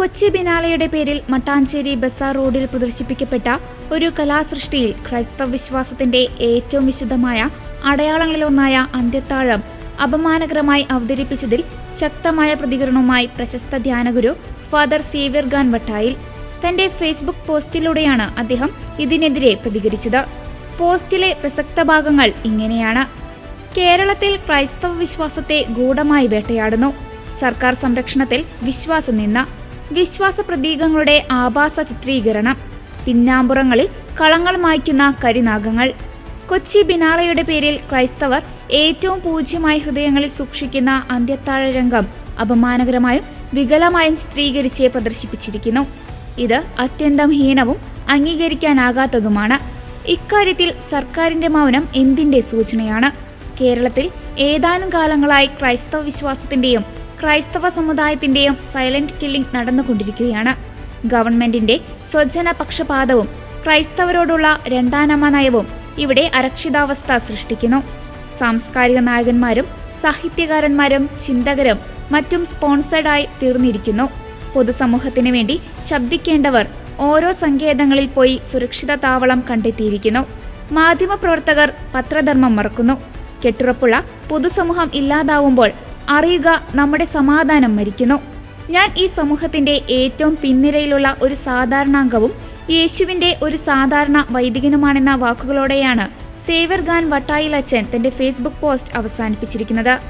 കൊച്ചി ബിനാലയുടെ പേരിൽ മട്ടാഞ്ചേരി ബസാർ റോഡിൽ പ്രദർശിപ്പിക്കപ്പെട്ട ഒരു കലാസൃഷ്ടിയിൽ ക്രൈസ്തവ വിശ്വാസത്തിന്റെ ഏറ്റവും വിശുദ്ധമായ അടയാളങ്ങളിലൊന്നായ അന്ത്യത്താഴം അപമാനകരമായി അവതരിപ്പിച്ചതിൽ ശക്തമായ പ്രതികരണവുമായി പ്രശസ്ത ധ്യാനഗുരു ഫാദർ സേവ്യർ ഖാൻ വട്ടായിൽ തന്റെ ഫേസ്ബുക്ക് പോസ്റ്റിലൂടെയാണ് അദ്ദേഹം ഇതിനെതിരെ പ്രതികരിച്ചത്. പോസ്റ്റിലെ പ്രസക്ത ഭാഗങ്ങൾ ഇങ്ങനെയാണ്. കേരളത്തിൽ ക്രൈസ്തവ വിശ്വാസത്തെ ഗൂഢമായി വേട്ടയാടുന്നു. സർക്കാർ സംരക്ഷണത്തിൽ വിശ്വാസം നിന്ന വിശ്വാസ പ്രതീകങ്ങളുടെ ആഭാസ ചിത്രീകരണം. പിന്നാമ്പുറങ്ങളിൽ കളങ്ങൾ മായ്ക്കുന്ന കരിനാഗങ്ങൾ. കൊച്ചി ബിനാറയുടെ പേരിൽ ക്രൈസ്തവർ ഏറ്റവും പൂജ്യമായ ഹൃദയങ്ങളിൽ സൂക്ഷിക്കുന്ന അന്ത്യത്താഴ രംഗം അപമാനകരമായും വികലമായും ചിത്രീകരിച്ച് പ്രദർശിപ്പിച്ചിരിക്കുന്നു. ഇത് അത്യന്തം ഹീനവും അംഗീകരിക്കാനാകാത്തതുമാണ്. ഇക്കാര്യത്തിൽ സർക്കാരിന്റെ മൗനം എന്തിന്റെ സൂചനയാണ്? കേരളത്തിൽ ഏതാനും കാലങ്ങളായി ക്രൈസ്തവ വിശ്വാസത്തിന്റെയും ക്രൈസ്തവ സമുദായത്തിന്റെയും സൈലന്റ് കില്ലിംഗ് നടന്നുകൊണ്ടിരിക്കുകയാണ്. ഗവൺമെന്റിന്റെ സ്വജന പക്ഷപാതവും ക്രൈസ്തവരോടുള്ള രണ്ടാനമ്മ നയവും ഇവിടെ അരക്ഷിതാവസ്ഥ സൃഷ്ടിക്കുന്നു. സാംസ്കാരിക നായകന്മാരും സാഹിത്യകാരന്മാരും ചിന്തകരും മറ്റും സ്പോൺസേഡായി തീർന്നിരിക്കുന്നു. പൊതുസമൂഹത്തിന് വേണ്ടി ശബ്ദിക്കേണ്ടവർ ഓരോ സങ്കേതങ്ങളിൽ പോയി സുരക്ഷിത താവളം കണ്ടെത്തിയിരിക്കുന്നു. മാധ്യമപ്രവർത്തകർ പത്രധർമ്മം മറക്കുന്നു. കെട്ടുറപ്പുള്ള പൊതുസമൂഹം ഇല്ലാതാവുമ്പോൾ അറിയുക നമ്മുടെ സമാധാനം മരിക്കുന്നു. ഞാൻ ഈ സമൂഹത്തിന്റെ ഏറ്റവും പിൻനിരയിലുള്ള ഒരു സാധാരണാംഗവും യേശുവിന്റെ ഒരു സാധാരണ വൈദികനുമാണെന്ന വാക്കുകളോടെയാണ് സേവർ ഖാൻ വട്ടായിൽ അച്ഛൻ തന്റെ ഫേസ്ബുക്ക് പോസ്റ്റ് അവസാനിപ്പിച്ചിരിക്കുന്നത്.